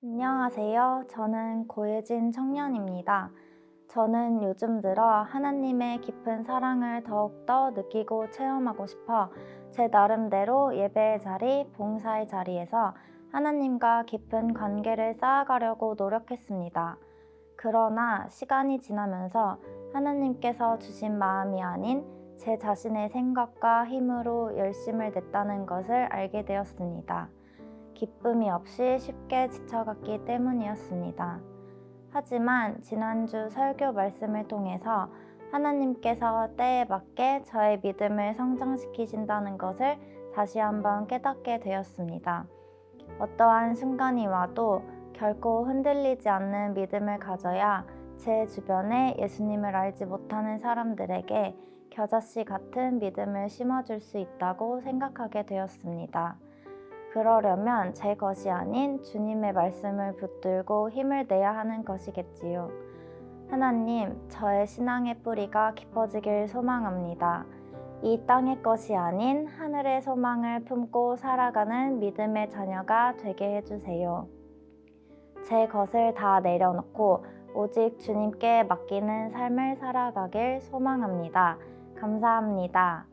안녕하세요. 저는 고예진 청년입니다. 저는 요즘 들어 하나님의 깊은 사랑을 더욱더 느끼고 체험하고 싶어 제 나름대로 예배의 자리, 봉사의 자리에서 하나님과 깊은 관계를 쌓아가려고 노력했습니다. 그러나 시간이 지나면서 하나님께서 주신 마음이 아닌 제 자신의 생각과 힘으로 열심을 냈다는 것을 알게 되었습니다. 기쁨이 없이 쉽게 지쳐갔기 때문이었습니다. 하지만 지난주 설교 말씀을 통해서 하나님께서 때에 맞게 저의 믿음을 성장시키신다는 것을 다시 한번 깨닫게 되었습니다. 어떠한 순간이 와도 결코 흔들리지 않는 믿음을 가져야 제 주변에 예수님을 알지 못하는 사람들에게 겨자씨 같은 믿음을 심어줄 수 있다고 생각하게 되었습니다. 그러려면 제 것이 아닌 주님의 말씀을 붙들고 힘을 내야 하는 것이겠지요. 하나님, 저의 신앙의 뿌리가 깊어지길 소망합니다. 이 땅의 것이 아닌 하늘의 소망을 품고 살아가는 믿음의 자녀가 되게 해주세요. 제 것을 다 내려놓고 오직 주님께 맡기는 삶을 살아가길 소망합니다. 감사합니다.